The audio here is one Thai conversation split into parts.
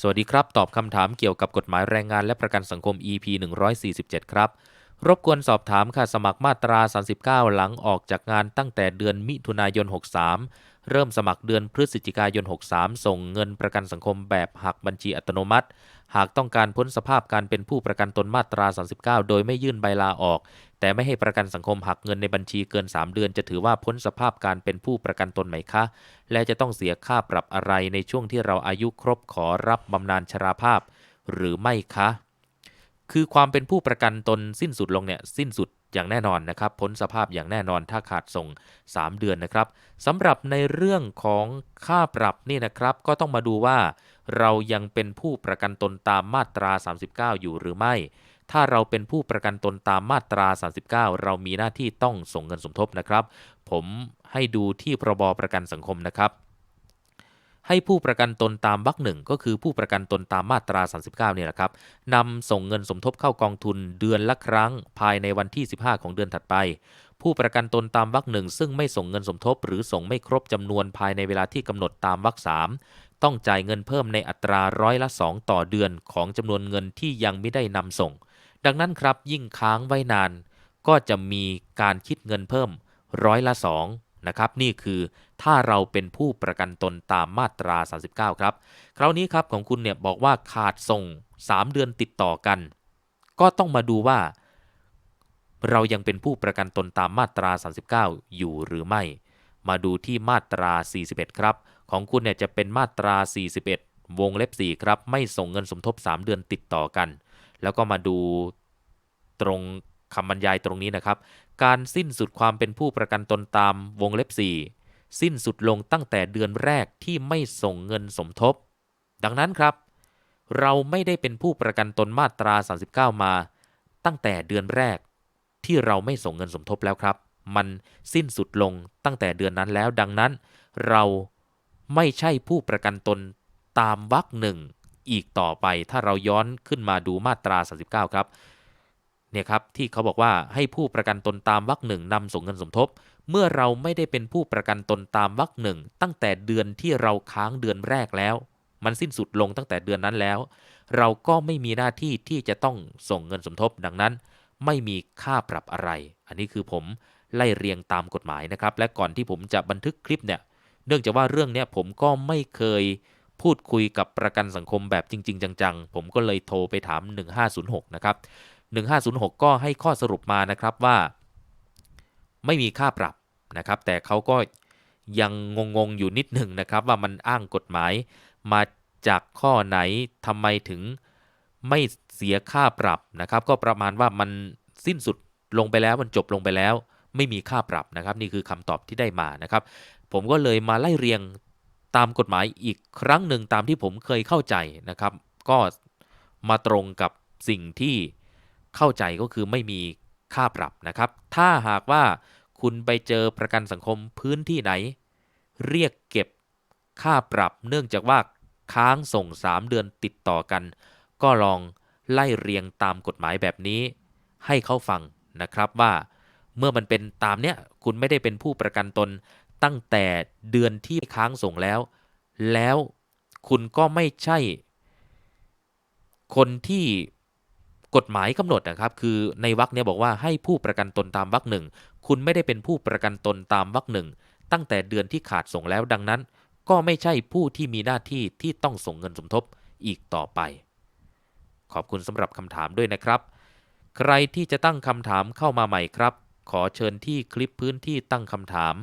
สวัสดีครับ ตอบคำถามเกี่ยวกับกฎหมายแรงงานและประกันสังคม EP 147 ครับ รบกวนสอบถามค่ะสมัครมาตรา 39 หลังออกจากงานตั้งแต่เดือนมิถุนายน 63 เริ่มสมัครเดือนพฤศจิกายน 63 ส่งเงินประกันสังคมแบบหักบัญชีอัตโนมัติ หากต้องการพ้นสภาพการเป็นผู้ประกันตนมาตรา 39 โดยไม่ยื่นใบลาออก แต่ไม่ให้ประกันสังคมหักเงินในบัญชีเกิน 3 เดือน จะถือว่าพ้นสภาพการเป็นผู้ประกันตนไหมคะ และจะต้องเสียค่าปรับอะไรในช่วงที่เราอายุครบขอรับบำนาญชราภาพ หรือไม่คะ คือความเป็นผู้ประกันตนสิ้นสุดลงเนี่ยสิ้นสุด อย่างแน่นอนนะครับพ้นสภาพอย่างแน่นอนถ้าขาดส่ง 3 เดือนนะครับสำหรับในเรื่องของค่าปรับนี่นะครับก็ต้องมาดูว่า เรายังเป็นผู้ประกันตนตามมาตรา 39 อยู่หรือไม่ ถ้าเราเป็นผู้ประกันตนตามมาตรา 39 เรามีหน้าที่ต้องส่งเงินสมทบนะครับ ผมให้ดูที่พรบประกันสังคมนะครับ ให้ผู้ประกันตนตามวรรคหนึ่งก็คือผู้ประกันตนตามมาตรา 39 เนี่ยแหละครับนำส่งเงินสมทบเข้ากองทุนเดือนละครั้ง ภายในวันที่ 15 ของเดือนถัดไป ผู้ประกันตนตามวรรคหนึ่งซึ่งไม่ส่งเงินสมทบ หรือส่งไม่ครบจำนวนภายในเวลาที่กำหนดตามวรรคสามต้องจ่ายเงินเพิ่มในอัตราร้อยละ 2 ต่อเดือนของจำนวนเงินที่ยังไม่ได้นำส่ง ดังนั้นครับยิ่งค้างไว้นาน ก็จะมีการคิดเงินเพิ่มร้อยละ 2 นะครับ นี่คือถ้าเราเป็นผู้ประกันตนตามมาตรา 39 ครับ คราวนี้ครับของคุณเนี่ยบอกว่าขาดส่ง 3 เดือนติดต่อกัน ก็ต้องมาดูว่า เรายังเป็นผู้ประกันตนตามมาตรา 39 อยู่หรือไม่ มาดูที่มาตรา 41 ครับ ของคุณเนี่ยจะเป็นมาตรา 41 วงเล็บ 4 ครับ ไม่ส่งเงินสมทบ 3 เดือนติดต่อกัน แล้วก็มาดูตรง คำบรรยายตรงนี้นะครับ การสิ้นสุดความเป็นผู้ประกันตนตามวงเล็บ 4 สิ้นสุดลงตั้งแต่เดือนแรกที่ไม่ส่งเงินสมทบ ดังนั้นครับ เราไม่ได้เป็นผู้ประกันตนมาตรา 39 มา ตั้งแต่เดือนแรก ที่เราไม่ส่งเงินสมทบแล้วครับ มันสิ้นสุดลงตั้งแต่เดือนนั้นแล้ว ดังนั้น เราไม่ใช่ผู้ประกันตนตามวรรคหนึ่งอีกต่อไปถ้าเราย้อนขึ้นมาดูมาตรา 39 ครับ เนี่ยครับที่เขาบอกว่าให้ผู้ประกันตนตามวรรคหนึ่งนำส่งเงินสมทบ เมื่อเราไม่ได้เป็นผู้ประกันตนตามวรรคหนึ่งตั้งแต่เดือนที่เราค้างเดือนแรกแล้ว มันสิ้นสุดลงตั้งแต่เดือนนั้นแล้ว เราก็ไม่มีหน้าที่ที่จะต้องส่งเงินสมทบดังนั้น ไม่มีค่าปรับอะไร อันนี้คือผมไล่เรียงตามกฎหมายนะครับ และก่อนที่ผมจะบันทึกคลิปเนี่ย เนื่องจากว่าเรื่องเนี้ยผมก็ไม่เคยพูดคุยกับประกันสังคมแบบจริง ๆ จังๆ ผมก็เลยโทรไปถาม 1506 นะครับ 1506 ก็ให้ข้อสรุปมานะครับว่า ไม่มีค่าปรับนะครับ แต่เขาก็ยังงงๆอยู่นิดหนึ่งนะครับว่ามันอ้างกฎหมายมาจากข้อไหนทำไมถึงไม่เสียค่าปรับนะครับ ก็ประมาณว่ามันสิ้นสุดลงไปแล้วมันจบลงไปแล้ว ไม่มีค่าปรับนะครับ นี่คือคำตอบที่ได้มานะครับ ผมก็เลยมาไล่เรียงตามกฎหมายอีกครั้งหนึ่งตามที่ผมเคยเข้าใจนะครับ ก็มาตรงกับสิ่งที่ เข้าใจก็คือไม่มีค่าปรับนะครับ ถ้าหากว่าคุณไปเจอประกันสังคมพื้นที่ไหน เรียกเก็บค่าปรับเนื่องจากว่าค้างส่ง 3 เดือนติดต่อกัน ก็ลองไล่เรียงตามกฎหมายแบบนี้ ให้เขาฟังนะครับว่าเมื่อมันเป็นตามเนี้ยคุณไม่ได้เป็นผู้ประกันตนตั้งแต่เดือนที่ค้างส่งแล้ว แล้วคุณก็ไม่ใช่ คนที่ กฎหมายกำหนดนะครับ คือในวรรคเนี้ยบอกว่าให้ผู้ประกันตนตามวรรคหนึ่งคุณไม่ได้เป็นผู้ประกันตนตามวรรคหนึ่งตั้งแต่เดือนที่ขาดส่งแล้วดังนั้น ก็ไม่ใช่ผู้ที่มีหน้าที่ที่ต้องส่งเงินสมทบอีกต่อไป ขอบคุณสำหรับคำถามด้วยนะครับ ใครที่จะตั้งคำถามเข้ามาใหม่ครับ ขอเชิญที่คลิปพื้นที่ตั้งคำถาม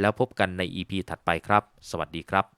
แล้วพบกันใน EP ถัดไปครับ สวัสดีครับ